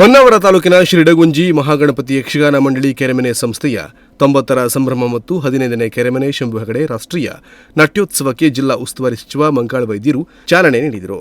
ಹೊನ್ನಾವರ ತಾಲೂಕಿನ ಶ್ರೀಡಗುಂಜಿ ಮಹಾಗಣಪತಿ ಯಕ್ಷಗಾನ ಮಂಡಳಿ ಕೆರೆಮನೆ ಸಂಸ್ಥೆಯ ತೊಂಬತ್ತರ ಸಂಭ್ರಮ ಮತ್ತು ಹದಿನೈದನೇ ಕೆರೆಮನೆ ಶಂಭು ಹೆಗಡೆ ರಾಷ್ಟ್ರೀಯ ನಾಟ್ಯೋತ್ಸವಕ್ಕೆ ಜಿಲ್ಲಾ ಉಸ್ತುವಾರಿ ಸಚಿವ ಮಂಕಾಳ ವೈದ್ಯರು ಚಾಲನೆ ನೀಡಿದರು.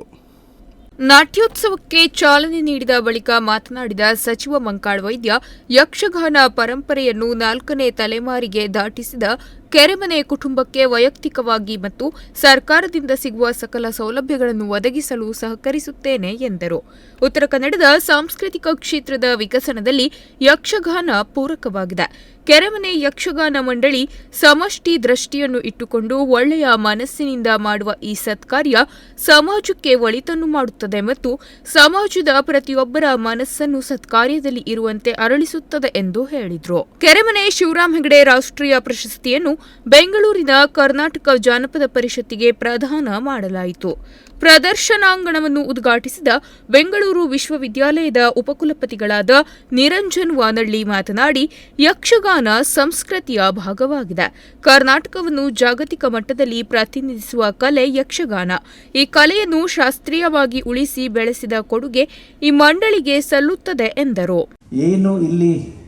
ನಾಟ್ಯೋತ್ಸವಕ್ಕೆ ಚಾಲನೆ ನೀಡಿದ ಬಳಿಕ ಮಾತನಾಡಿದ ಸಚಿವ ಮಂಕಾಳ್ ವೈದ್ಯ, ಯಕ್ಷಗಾನ ಪರಂಪರೆಯನ್ನು ನಾಲ್ಕನೇ ತಲೆಮಾರಿಗೆ ದಾಟಿಸಿದ ಕೆರೆಮನೆ ಕುಟುಂಬಕ್ಕೆ ವೈಯಕ್ತಿಕವಾಗಿ ಮತ್ತು ಸರ್ಕಾರದಿಂದ ಸಿಗುವ ಸಕಲ ಸೌಲಭ್ಯಗಳನ್ನು ಒದಗಿಸಲು ಸಹಕರಿಸುತ್ತೇನೆ ಎಂದರು. ಉತ್ತರ ಕನ್ನಡದ ಸಾಂಸ್ಕೃತಿಕ ಕ್ಷೇತ್ರದ ವಿಕಸನದಲ್ಲಿ ಯಕ್ಷಗಾನ ಪೂರಕವಾಗಿದೆ. ಕೆರೆಮನೆ ಯಕ್ಷಗಾನ ಮಂಡಳಿ ಸಮಷ್ಟಿ ದೃಷ್ಟಿಯನ್ನು ಇಟ್ಟುಕೊಂಡು ಒಳ್ಳೆಯ ಮನಸ್ಸಿನಿಂದ ಮಾಡುವ ಈ ಸತ್ಕಾರ್ಯ ಸಮಾಜಕ್ಕೆ ಒಳಿತನ್ನು ಮಾಡುತ್ತದೆ ಮತ್ತು ಸಮಾಜದ ಪ್ರತಿಯೊಬ್ಬರ ಮನಸ್ಸನ್ನು ಸತ್ಕಾರ್ಯದಲ್ಲಿ ಇರುವಂತೆ ಅರಳಿಸುತ್ತದೆ ಎಂದು ಹೇಳಿದರು. ಕೆರೆಮನೆ ಶಿವರಾಮ್ ಹೆಗಡೆ ರಾಷ್ಟ್ರೀಯ ಪ್ರಶಸ್ತಿಯನ್ನು ಬೆಂಗಳೂರಿನ ಕರ್ನಾಟಕ ಜಾನಪದ ಪರಿಷತ್ತಿಗೆ ಪ್ರದಾನ ಮಾಡಲಾಯಿತು. ಪ್ರದರ್ಶನಾಂಗಣವನ್ನು ಉದ್ಘಾಟಿಸಿದ ಬೆಂಗಳೂರು ವಿಶ್ವವಿದ್ಯಾಲಯದ ಉಪಕುಲಪತಿಗಳಾದ ನಿರಂಜನ್ ವಾನಳ್ಳಿ ಮಾತನಾಡಿ, ಯಕ್ಷಗಾನ ಸಂಸ್ಕೃತಿಯ ಭಾಗವಾಗಿದೆ. ಕರ್ನಾಟಕವನ್ನು ಜಾಗತಿಕ ಮಟ್ಟದಲ್ಲಿ ಪ್ರತಿನಿಧಿಸುವ ಕಲೆ ಯಕ್ಷಗಾನ. ಈ ಕಲೆಯನ್ನು ಶಾಸ್ತ್ರೀಯವಾಗಿ ಉಳಿಸಿ ಬೆಳೆಸಿದ ಕೊಡುಗೆ ಈ ಮಂಡಳಿಗೆ ಸಲ್ಲುತ್ತದೆ ಎಂದರು. ಏನು ಇಲ್ಲಿ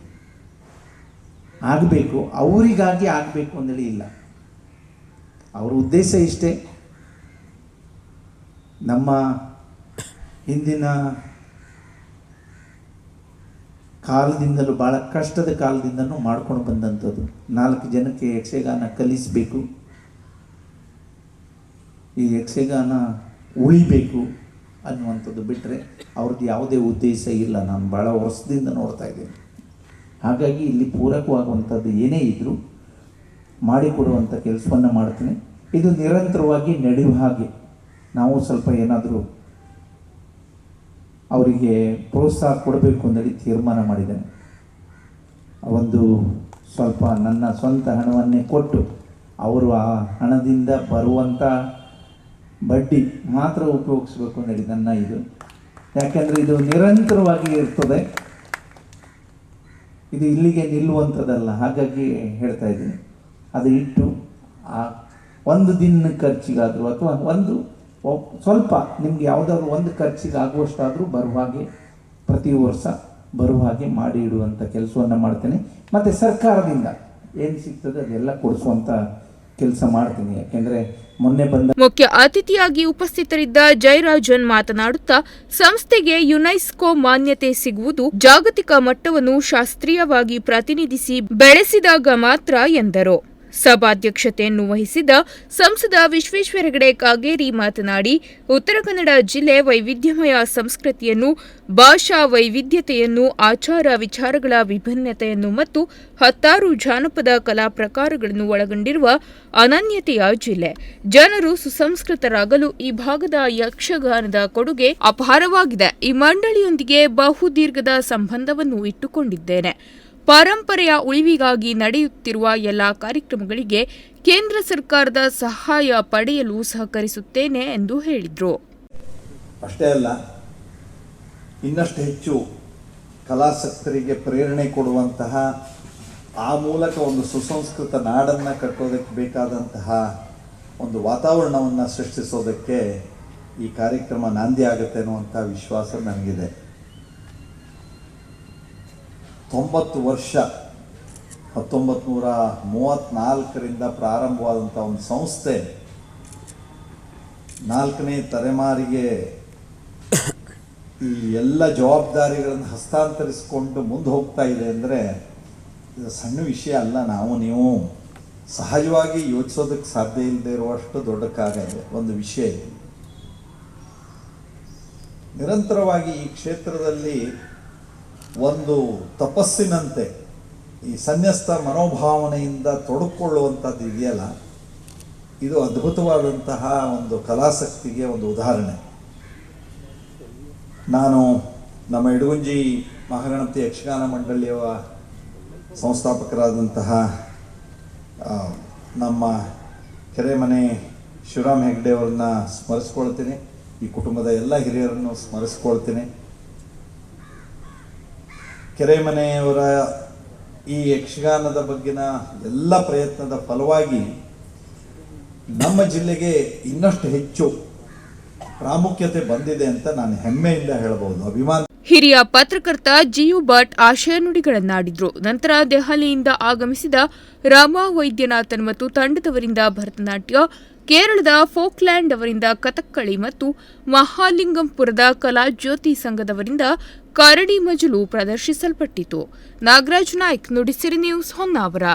ಆಗಬೇಕು, ಅವರಿಗಾಗಿ ಆಗಬೇಕು ಅಂದೇಳಿ ಇಲ್ಲ. ಅವರ ಉದ್ದೇಶ ಇಷ್ಟೇ. ನಮ್ಮ ಹಿಂದಿನ ಕಾಲದಿಂದಲೂ ಭಾಳ ಕಷ್ಟದ ಕಾಲದಿಂದಲೂ ಮಾಡ್ಕೊಂಡು ಬಂದಂಥದ್ದು. ನಾಲ್ಕು ಜನಕ್ಕೆ ಯಕ್ಷಗಾನ ಕಲಿಸಬೇಕು. ಈ ಯಕ್ಷಗಾನ ಉಳಿಬೇಕು ಅನ್ನುವಂಥದ್ದು ಬಿಟ್ಟರೆ ಅವ್ರದ್ದು ಯಾವುದೇ ಉದ್ದೇಶ ಇಲ್ಲ. ನಾನು ಭಾಳ ವರ್ಷದಿಂದ ನೋಡ್ತಾ ಇದ್ದೇನೆ. ಹಾಗಾಗಿ ಇಲ್ಲಿ ಪೂರಕವಾಗುವಂಥದ್ದು ಏನೇ ಇದ್ದರೂ ಮಾಡಿಕೊಡುವಂಥ ಕೆಲಸವನ್ನು ಮಾಡ್ತೀನಿ. ಇದು ನಿರಂತರವಾಗಿ ನಡೆಯುವ ಹಾಗೆ ನಾವು ಸ್ವಲ್ಪ ಏನಾದರೂ ಅವರಿಗೆ ಪ್ರೋತ್ಸಾಹ ಕೊಡಬೇಕು ಅಂತೇಳಿ ತೀರ್ಮಾನ ಮಾಡಿದ್ದೇನೆ. ಒಂದು ಸ್ವಲ್ಪ ನನ್ನ ಸ್ವಂತ ಹಣವನ್ನೇ ಕೊಟ್ಟು ಅವರು ಆ ಹಣದಿಂದ ಬರುವಂಥ ಬಡ್ಡಿ ಮಾತ್ರ ಉಪಯೋಗಿಸ್ಬೇಕು ಅಂತೇಳಿ ನನ್ನ ಇದು. ಯಾಕೆಂದರೆ ಇದು ನಿರಂತರವಾಗಿ ಇರ್ತದೆ. ಇದು ಇಲ್ಲಿಗೆ ನಿಲ್ಲುವಂಥದ್ದಲ್ಲ. ಹಾಗಾಗಿ ಹೇಳ್ತಾ ಇದ್ದೀನಿ. ಅದು ಇಟ್ಟು ಆ ಒಂದು ದಿನ ಖರ್ಚಿಗಾದರೂ ಅಥವಾ ಒಂದು ಸ್ವಲ್ಪ ನಿಮ್ಗೆ ಯಾವುದಾದ್ರು ಒಂದು ಖರ್ಚಿಗೆ ಆಗುವಷ್ಟಾದರೂ ಬರುವ ಹಾಗೆ ಪ್ರತಿ ವರ್ಷ ಬರುವ ಹಾಗೆ ಮಾಡಿ ಇಡುವಂಥ ಕೆಲಸವನ್ನು ಮಾಡ್ತೇನೆ. ಮತ್ತು ಸರ್ಕಾರದಿಂದ ಏನು ಸಿಗ್ತದೆ ಅದೆಲ್ಲ ಕೊಡಿಸುವಂಥ ಕೆಲಸ ಮಾಡ್ತೀನಿ. ಯಾಕೆಂದರೆ ಮುಖ್ಯ ಅತಿಥಿಯಾಗಿ ಉಪಸ್ಥಿತರಿದ್ದ ಜಯರಾಜನ್ ಮಾತನಾಡುತ್ತಾ, ಸಂಸ್ಥೆಗೆ ಯುನೈಸ್ಕೋ ಮಾನ್ಯತೆ ಸಿಗುವುದು ಜಾಗತಿಕ ಮಟ್ಟವನ್ನು ಶಾಸ್ತ್ರೀಯವಾಗಿ ಪ್ರತಿನಿಧಿಸಿ ಬೆಳೆಸಿದಾಗ ಮಾತ್ರ ಎಂದರು. ಸಭಾಧ್ಯಕ್ಷತೆಯನ್ನು ವಹಿಸಿದ್ದ ಸಂಸದ ವಿಶ್ವೇಶ್ವರ ಹೆಗಡೆ ಕಾಗೇರಿ ಮಾತನಾಡಿ, ಉತ್ತರ ಕನ್ನಡ ಜಿಲ್ಲೆ ವೈವಿಧ್ಯಮಯ ಸಂಸ್ಕೃತಿಯನ್ನು, ಭಾಷಾ ವೈವಿಧ್ಯತೆಯನ್ನು, ಆಚಾರ ವಿಚಾರಗಳ ವಿಭಿನ್ನತೆಯನ್ನು ಮತ್ತು ಹತ್ತಾರು ಜಾನಪದ ಕಲಾ ಪ್ರಕಾರಗಳನ್ನು ಒಳಗೊಂಡಿರುವ ಅನನ್ಯತೆಯ ಜಿಲ್ಲೆ. ಜನರು ಸುಸಂಸ್ಕೃತರಾಗಲು ಈ ಭಾಗದ ಯಕ್ಷಗಾನದ ಕೊಡುಗೆ ಅಪಾರವಾಗಿದೆ. ಈ ಮಂಡಳಿಯೊಂದಿಗೆ ಬಹುದೀರ್ಘದ ಸಂಬಂಧವನ್ನು ಇಟ್ಟುಕೊಂಡಿದ್ದೇನೆ. ಪರಂಪರೆಯ ಉಳಿವಿಗಾಗಿ ನಡೆಯುತ್ತಿರುವ ಎಲ್ಲ ಕಾರ್ಯಕ್ರಮಗಳಿಗೆ ಕೇಂದ್ರ ಸರ್ಕಾರದ ಸಹಾಯ ಪಡೆಯಲು ಸಹಕರಿಸುತ್ತೇನೆ ಎಂದು ಹೇಳಿದರು. ಅಷ್ಟೇ ಅಲ್ಲ, ಇನ್ನಷ್ಟು ಹೆಚ್ಚು ಕಲಾಸಕ್ತರಿಗೆ ಪ್ರೇರಣೆ ಕೊಡುವಂತಹ ಆ ಮೂಲಕ ಒಂದು ಸುಸಂಸ್ಕೃತ ನಾಡನ್ನು ಕಟ್ಟೋದಕ್ಕೆ ಬೇಕಾದಂತಹ ಒಂದು ವಾತಾವರಣವನ್ನು ಸೃಷ್ಟಿಸೋದಕ್ಕೆ ಈ ಕಾರ್ಯಕ್ರಮ ನಾಂದಿ ಆಗುತ್ತೆ ಅನ್ನುವಂಥ ವಿಶ್ವಾಸ ನನಗಿದೆ. ತೊಂಬತ್ತು ವರ್ಷ ಹತ್ತೊಂಬತ್ತು ನೂರ ಮೂವತ್ತ್ನಾಲ್ಕರಿಂದ ಪ್ರಾರಂಭವಾದಂಥ ಒಂದು ಸಂಸ್ಥೆ, ನಾಲ್ಕನೇ ತಲೆಮಾರಿಗೆ ಈ ಎಲ್ಲ ಜವಾಬ್ದಾರಿಗಳನ್ನು ಹಸ್ತಾಂತರಿಸಿಕೊಂಡು ಮುಂದೆ ಹೋಗ್ತಾ ಇದೆ ಅಂದರೆ ಸಣ್ಣ ವಿಷಯ ಅಲ್ಲ, ನಾವು ನೀವು ಸಹಜವಾಗಿ ಯೋಚಿಸೋದಕ್ಕೆ ಸಾಧ್ಯ ಇಲ್ಲದೆ ಇರುವಷ್ಟು ದೊಡ್ಡ ಕಾರ್ಯ ಇದೆ, ಒಂದು ವಿಷಯ ನಿರಂತರವಾಗಿ ಈ ಕ್ಷೇತ್ರದಲ್ಲಿ ಒಂದು ತಪಸ್ಸಿನಂತೆ ಈ ಸನ್ಯಸ್ತ ಮನೋಭಾವನೆಯಿಂದ ತೊಡಕೊಳ್ಳುವಂಥದ್ದು ಇದೆಯಲ್ಲ? ಇದು ಅದ್ಭುತವಾದಂತಹ ಒಂದು ಕಲಾಸಕ್ತಿಗೆ ಒಂದು ಉದಾಹರಣೆ. ನಾನು ನಮ್ಮ ಇಡಗುಂಜಿ ಮಹಾಗಣಪತಿ ಯಕ್ಷಗಾನ ಮಂಡಳಿಯ ಸಂಸ್ಥಾಪಕರಾದಂತಹ ನಮ್ಮ ಕೆರೆಮನೆ ಶಿವರಾಮ್ ಹೆಗ್ಡೆ ಅವರನ್ನ ಸ್ಮರಿಸ್ಕೊಳ್ತೀನಿ. ಈ ಕುಟುಂಬದ ಎಲ್ಲ ಹಿರಿಯರನ್ನು ಸ್ಮರಿಸ್ಕೊಳ್ತೀನಿ. ಕೆರೆಮನೆಯವರ ಈ ಯಕ್ಷಗಾನದ ಬಗ್ಗಿನ ಎಲ್ಲ ಪ್ರಯತ್ನದ ಫಲವಾಗಿ ನಮ್ಮ ಜಿಲ್ಲೆಗೆ ಇನ್ನಷ್ಟು ಹೆಚ್ಚು ಪ್ರಾಮುಖ್ಯತೆ ಬಂದಿದೆ ಅಂತ ನಾನು ಹೆಮ್ಮೆಯಿಂದ ಹೇಳಬಹುದು. ಅಭಿಮಾನ ಹಿರಿಯ ಪತ್ರಕರ್ತ ಜಿಯು ಭಟ್ ಆಶಯ ನುಡಿಗಳನ್ನಾಡಿದ್ರು. ನಂತರ ದೆಹಲಿಯಿಂದ ಆಗಮಿಸಿದ ರಾಮ ವೈದ್ಯನಾಥನ್ ಮತ್ತು ತಂಡದವರಿಂದ ಭರತನಾಟ್ಯ ಕೇರಳದ ಫೋಕ್ಲ್ಯಾಂಡ್ ಅವರಿಂದ ಕಥಕ್ಕಳಿ ಮತ್ತು ಮಹಾಲಿಂಗಂಪುರದ ಕಲಾಜ್ಯೋತಿ ಸಂಘದವರಿಂದ ಕರಡಿ ಮಜಲು ಪ್ರದರ್ಶಿಸಲ್ಪಟ್ಟಿತು. ನಾಗರಾಜ್ ನಾಯ್ಕ್ ನುಡಿಸಿರಿ ನ್ಯೂಸ್ ಹೊನ್ನಾವರ.